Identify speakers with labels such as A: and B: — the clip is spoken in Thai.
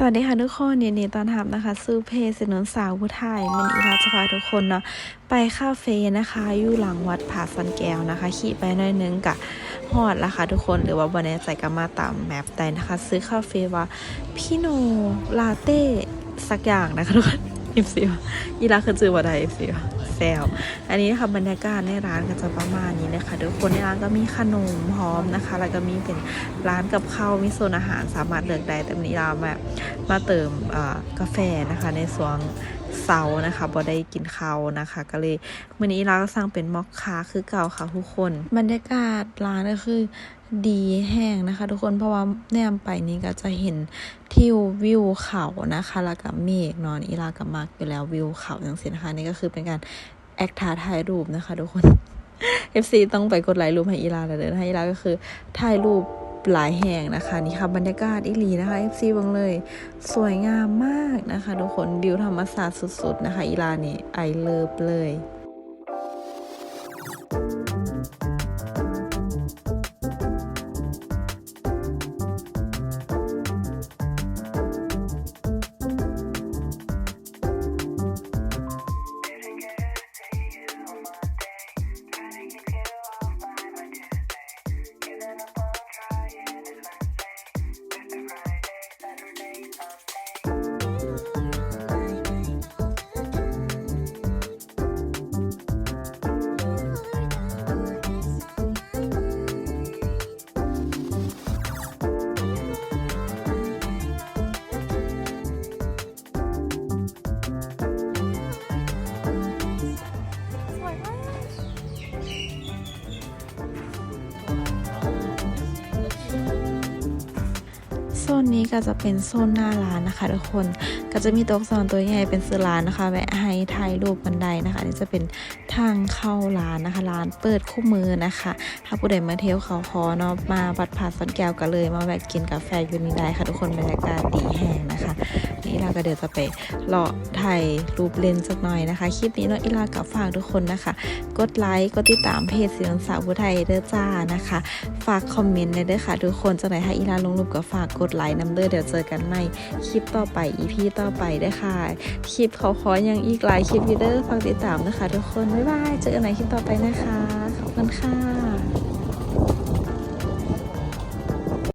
A: สวัสดีค่ะทุกคนยินดีต้อนรับนะคะซื้อเพจสนุนสาวผู้ไทยมันอีราจะพาทุกคนเนาะไปคาเฟ่นะคะอยู่หลังวัดผาสันแก้วนะคะ ขี่ไปหน่อยนึงกะฮอดละค่ะทุกคนหรือว่าบนแน่ใจก็มาตามแมปได้นะคะ ซื้อคาเฟ่ว่าพี่โนลาเต้สักอย่างนะคะทุกคน อิฟซีอีราคือจือว่าไดอิฟซีแซวอันนี้ค่ะบรรยากาศในร้านก็จะประมาณนี้นะคะทุกคนในร้านก็มีขนมพร้อมนะคะ แล้วก็มีเป็นร้านกับข้าวมีโซนอาหารสามารถเลือกได้แต่วันนี้เรามามาเติมกาแฟนะคะในส่วน เซานะคะบ่ได้กินข้าวนะคะ ก็เลยวันนี้เราก็สั่งเป็นมอคคาคือเก่าค่ะทุกคน บรรยากาศร้านก็คือดีแห้งนะคะ ทุกคนเพราะว่าแนมไปนี้ก็จะเห็นทิววิวเขานะคะ แล้วก็เมฆนอนอีลากับมากอยู่แล้ววิวเขาอย่างเสียนะคะนี่ก็คือเป็นการแอคทาถ่ายรูปนะคะ ทุกคน FC ต้องไปกดไลค์รูปให้อีลาเลยนะอีลาก็คือถ่ายรูป หลายแห่งนะคะนี่ค่ะบรรยากาศอิหลีนะคะ FC บังเลย สวยงามมากนะคะ ทุกคนวิวธรรมศาสตร์สุดๆนะคะอีลานี่ไอเลิฟเลย ซนนี้ก็จะเป็นโซนหน้าร้านนะคะทุกคนก็จะมีโต๊ะสอนตัวใหญ่เป็นสื่อร้านนะคะแวะให้ถ่ายรูปบันไดนะคะนี่จะเป็นทางเข้าร้านนะคะร้านเปิดคู่มือนะคะ ถ้าผู้ใดมาเที่ยวเขาคอเนาะมาบัดผาดสันแก้วกันเลย มาแวะกินกาแฟอยู่นี่ได้ค่ะทุกคนบรรยากาศดีแห้งนะคะ นี่เราก็เดี๋ยวจะไปเลาะถ่ายรูปเล่นสักหน่อยนะคะ คลิปนี้เนาะอีลากับฝากทุกคนนะคะ กดไลค์กดติดตามเพจสีนสาวผู้ไทยเด้อจ้านะคะ ฝากคอมเมนต์ในเด้อค่ะ ทุกคนจะไหนถ้าอีลาลงรูปก็ฝากกดไลค์นำเด้อเดี๋ยวเจอกันในคลิปต่อไป EP ต่อไปเด้ค่ะ คลิปเขาขอยังอีกหลายคลิปอยู่เด้อฝากติดตามนะคะ ทุกคนบ๊ายบายเจอกันใหม่คลิปต่อไปนะคะขอบคุณค่ะ